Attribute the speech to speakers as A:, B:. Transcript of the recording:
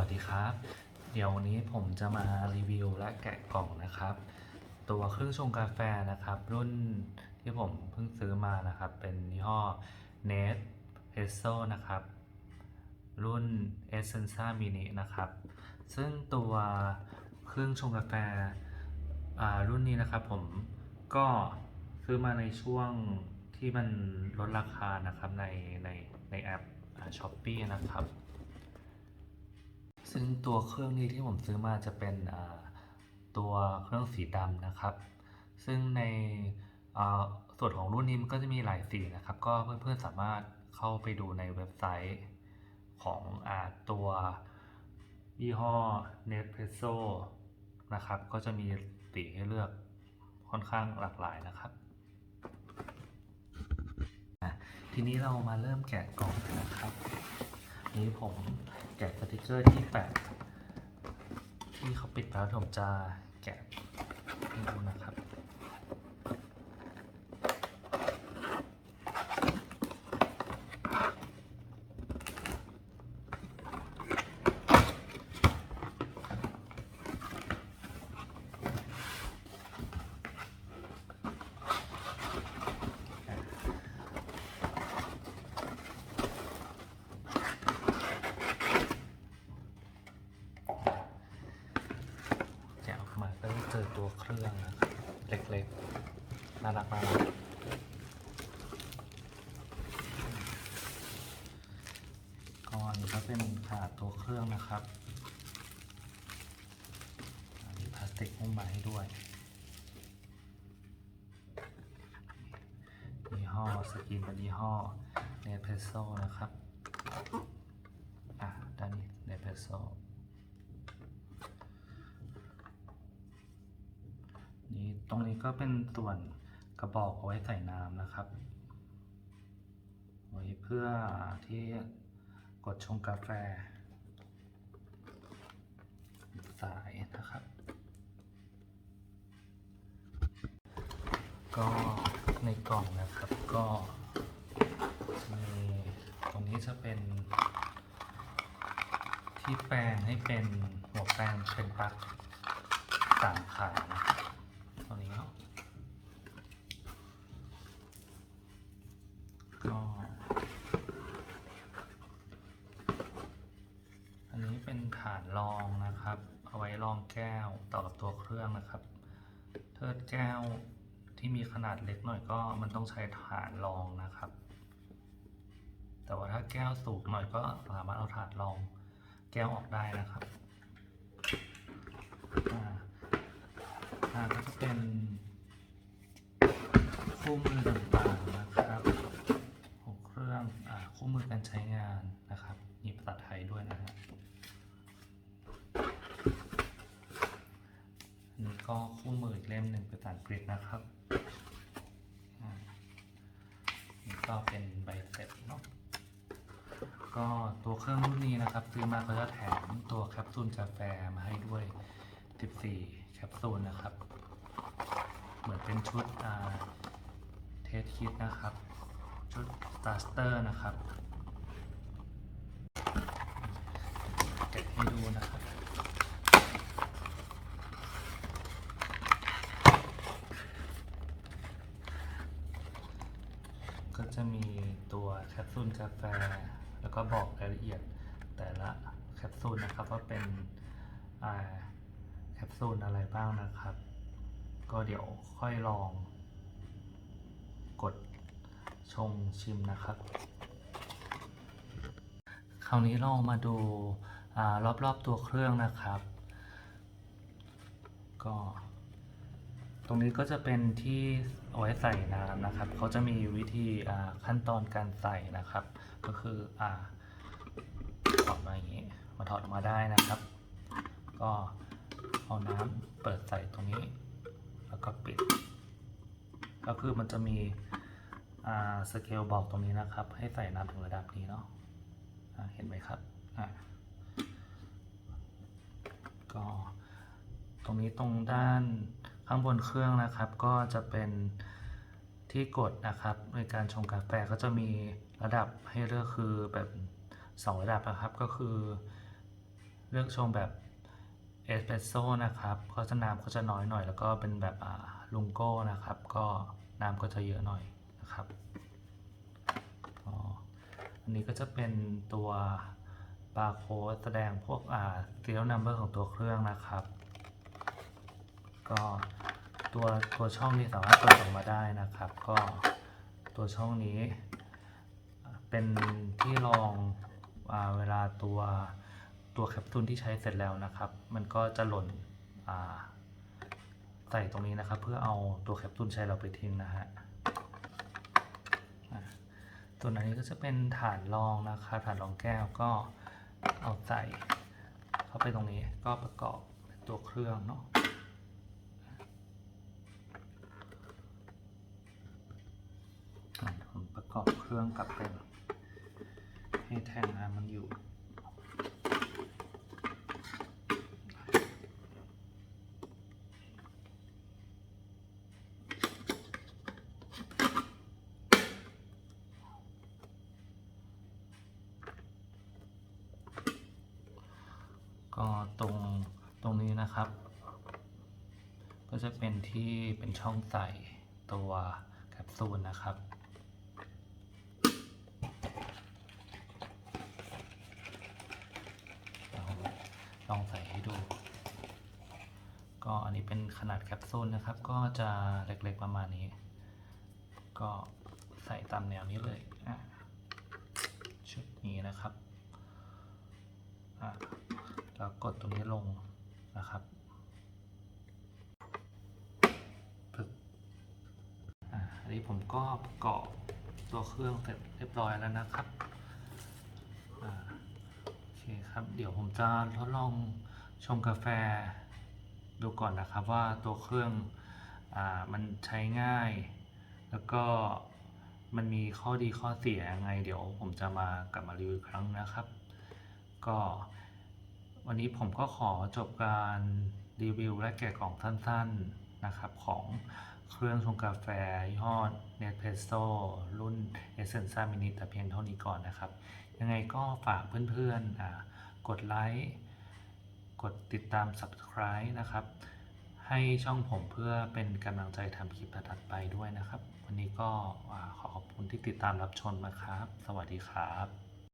A: วัสดีครับ เดี๋ยววันนี้ผมจะมารีวิวและแกะกล่องนะครับ ตัวเครื่องชงกาแฟนะครับ รุ่นที่ผมเพิ่งซื้อมานะครับ เป็นยี่ห้อ n e t e s s o นะครับ รุ่น Essenza Mini นะครับ ซึ่งตัวเครื่องชงกาแฟารุ่นนี้นะครับ ผมก็ซื้อมาในช่วงที่มันลดราคานะครับในในในแอปช้อปปี้นะครับ ซึ่งตัวเครื่องนี้ที่ผมซื้อมาจะเป็นตัวเครื่องสีดำนะครับ ซึ่งในส่วนของรุ่นนี้มันก็จะมีหลายสีนะครับ ก็เพื่อนๆสามารถเข้าไปดูในเว็บไซต์ของอตัวยี่ห้อ Nespresso นะครับ ก็จะมีสีให้เลือกค่อนข้างหลากหลายนะครับ ทีนี้เรามาเริ่มแกะกล่องนนะครับ นี้ผม แกะสติกเกอร์ที่แปะที่เขาปิดแล้วผมจะแกะให้ดูนะครับ แกะออกมาก็จะเจอตัวเครื่องนะครับเล็กๆ น่ารักมากก่อนก็เป็นถาดตัวเครื่องนะครับ มีพลาสติกหุ้มมาให้ด้วยยี่ห้อสกินเป็นยี่ห้อเนเพโซนะครับ อะด้านนี้เนเพโซนี่ตรงนี้ก็เป็นส่วน กระบอกเอาไว้ใส่น้ำนะครับไว้เพื่อที่กดชงกาแฟ สายนะครับ ก็ในกล่องนะครับก็มีตรงนี้จะเป็นที่แปลงให้เป็นหัวแปลงเป็นปลั๊กสามขานะครับตรงนี้เนาะก็ อันนี้เป็นฐานรองนะครับ เอาไว้รอง แก้วต่อกับตัวเครื่องนะครับ เทิดแก้วที่มีขนาดเล็กหน่อยก็มันต้องใช้ฐานรองนะครับ แต่ว่าถ้าแก้วสูงหน่อยก็สามารถเอาฐานรองแก้วออกได้นะครับอ่าก็จะเป็นคู่มือต่างๆนะครับของเครื่องอ่าคู่มือการใช้งานนะครับ มีภาษาไทยด้วยนะฮะอันนี้ก็ คู่มืออีกเล่มหนึ่งภาษาอังกฤษนะครับนี่ก็เป็นใบเสร็จเนาะก็ตัวเครื่องรุ่นนี้นะครับ ซื้อมาเขาจะแถมตัวแคปซูลกาแฟมาให้ด้วย 14 แคปซูลนะครับ เหมือนเป็นชุดเทสคิดนะครับ ชุดสตาร์เตอร์นะครับแกะให้ดูนะครับ ก็ จะมีตัวแคปซูลกาแฟ แล้วก็บอกรายละเอียดแต่ละแคปซูลนะครับว่าเป็นแคปซูลอะไรบ้างนะครับ ก็เดี๋ยวค่อยลอง กดชงชิมนะครับ คราวนี้เรามาดูอารอบๆตัวเครื่องนะครับ ก็ ตรงนี้ก็จะเป็นที่เอาไว้ใส่น้ำนะครับ เขาจะมีวิธีขั้นตอนการใส่นะครับ ก็คืออ่าถอดมาอย่างนี้ มาถอดออกมาได้นะครับ ก็เอาน้ำเปิดใส่ตรงนี้ แล้วก็ปิด ก็คือมันจะมีอ่าสเกลบอกตรงนี้นะครับ ให้ใส่น้ำถึงระดับนี้เนาะอ่าเห็นไหมครับอ่าก็ตรงนี้ตรงด้าน ข้างบนเครื่องนะครับ ก็จะเป็นที่กดนะครับในการชงกาแฟก็จะมีระดับให้เลือกคือแบบ2ระดับนะครับก็คือ เลือกชงแบบเอสเปรสโซ่นะครับก็จะน้ำก็จะน้อยหน่อย แล้วก็เป็นแบบอ่าลุงโก้นะครับ ก็น้ำก็จะเยอะหน่อยนะครับอันนี้ก็จะเป็นตัวบาร์โค้ดแสดงพวกอ่า serial number ของตัวเครื่องนะครับ ก็ตัวตัวช่องนี้สามารถเปิดออกมาได้นะครับ ก็ตัวช่องนี้เป็นที่รองอเวลาตัวตัวแคปซูลที่ใช้เสร็จแล้วนะครับ มันก็จะหล่นใส่ตรงนี้นะครับ เพื่อเอาตัวแคปซูลใช้เราไปทิ้งนะฮะตัวอันนี้ก็จะเป็นฐานรองนะครับฐานรองแก้วก็เอาใส่เข้าไปตรงนี้ก็ประกอบเป็นตัวเครื่องเนาะผมประกอบ เครื่องกลับเป็นให้แท่งน้ำมันอยู่ก็ตรงตรงนี้นะครับ ก็จะเป็นที่เป็นช่องใส่ตัวแคปซูลนะครับ เรา ลองใส่ให้ดู ก็อันนี้เป็นขนาดแคปซูลนะครับ ก็จะเล็กๆประมาณนี้ ก็ใส่ตามแนวนี้เลยชุดนี้นะครับแล้วกดตรงนี้ลงนะครับอันนี้ผมก็ประกอบตัวเครื่องเสร็จเรียบร้อยแล้วนะครับ เครับ เดี๋ยวผมจะทดลองชงกาแฟดูก่อนนะครับว่าตัวเครื่องอมันใช้ง่าย แล้วก็มันมีข้อดีข้อเสียยังไง เดี๋ยวผมจะมากลับมารีวิวครั้งนะครับ ก็วันนี้ผมก็ขอจบการรีวิวและแกะกล่องสั้นๆนะครับของเครื่องชงกาแฟยี่ห้อ Nespresso รุ่น Essenza Mini แต่เพียงเท่านี้ก่อนนะครับ ยังไงก็ฝากเพื่อนๆอ่า กดไลค์กดติดตาม Subscribe นะครับ ให้ช่องผมเพื่อเป็นกำลังใจทำคลิปถัดไปด้วยนะครับ วันนี้ก็ขอขอบคุณที่ติดตามรับชมนะครับ สวัสดีครับ